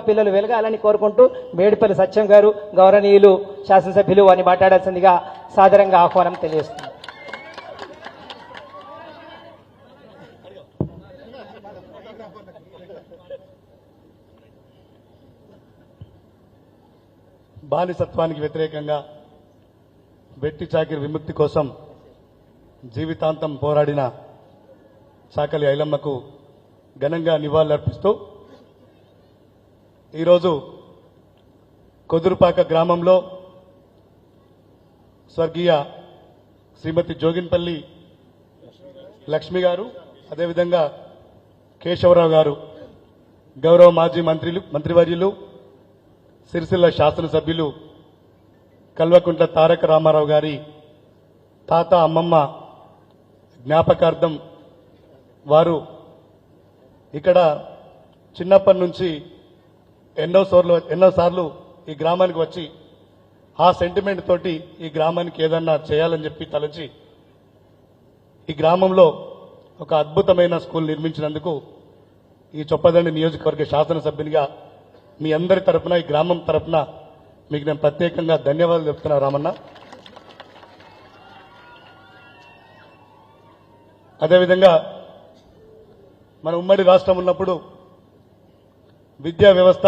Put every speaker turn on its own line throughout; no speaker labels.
పిల్లలు వెలగాలని కోరుకుంటూ మేడిపల్లి సత్యం గారు గౌరవనీయులు శాసనసభ్యులు అని మాట్లాడాల్సిందిగా సాధారణంగా ఆహ్వానం తెలియజేస్తుంది
బానిసత్వానికి వ్యతిరేకంగా వెట్టి చాకిరి విముక్తి కోసం జీవితాంతం పోరాడిన చాకలి ఐలమ్మకు ఘనంగా నివాళులర్పిస్తూ ఈరోజు కొదురుపాక గ్రామంలో స్వర్గీయ శ్రీమతి జోగిన్పల్లి లక్ష్మి గారు అదేవిధంగా కేశవరావు గారు గౌరవ మాజీ మంత్రులు మంత్రివర్యులు సిరిసిల్ల శాసనసభ్యులు కల్వకుంట్ల తారక రామారావు గారి తాత అమ్మమ్మ జ్ఞాపకార్థం వారు ఇక్కడ చిన్నప్పటి నుంచి ఎన్నో సార్లు ఎన్నోసార్లు ఈ గ్రామానికి వచ్చి ఆ సెంటిమెంట్ తోటి ఈ గ్రామానికి ఏదన్నా చేయాలని చెప్పి తలచి ఈ గ్రామంలో ఒక అద్భుతమైన స్కూల్ నిర్మించినందుకు ఈ చొప్పదండి నియోజకవర్గ శాసనసభ్యునిగా మీ అందరి తరపున ఈ గ్రామం తరఫున మీకు నేను ప్రత్యేకంగా ధన్యవాదాలు చెప్తున్నా రామన్న. అదేవిధంగా మన ఉమ్మడి రాష్ట్రం ఉన్నప్పుడు విద్యా వ్యవస్థ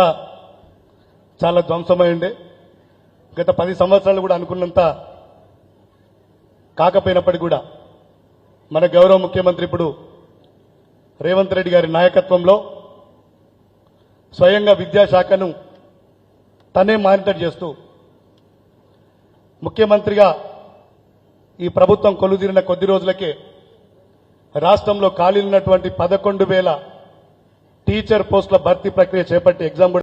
చాలా ధ్వంసమైంది. గత పది సంవత్సరాలు కూడా అనుకున్నంత కాకపోయినప్పటికీ కూడా మన గౌరవ ముఖ్యమంత్రి ఇప్పుడు రేవంత్ రెడ్డి గారి నాయకత్వంలో స్వయంగా విద్యాశాఖను తనే మానిటర్ చేస్తూ ముఖ్యమంత్రిగా ఈ ప్రభుత్వం కొలుదీరిన కొద్ది రోజులకే రాష్ట్రంలో ఖాళీలున్నటువంటి పదకొండు వేల టీచర్ పోస్టుల భర్తీ ప్రక్రియ చేపట్టి ఎగ్జామ్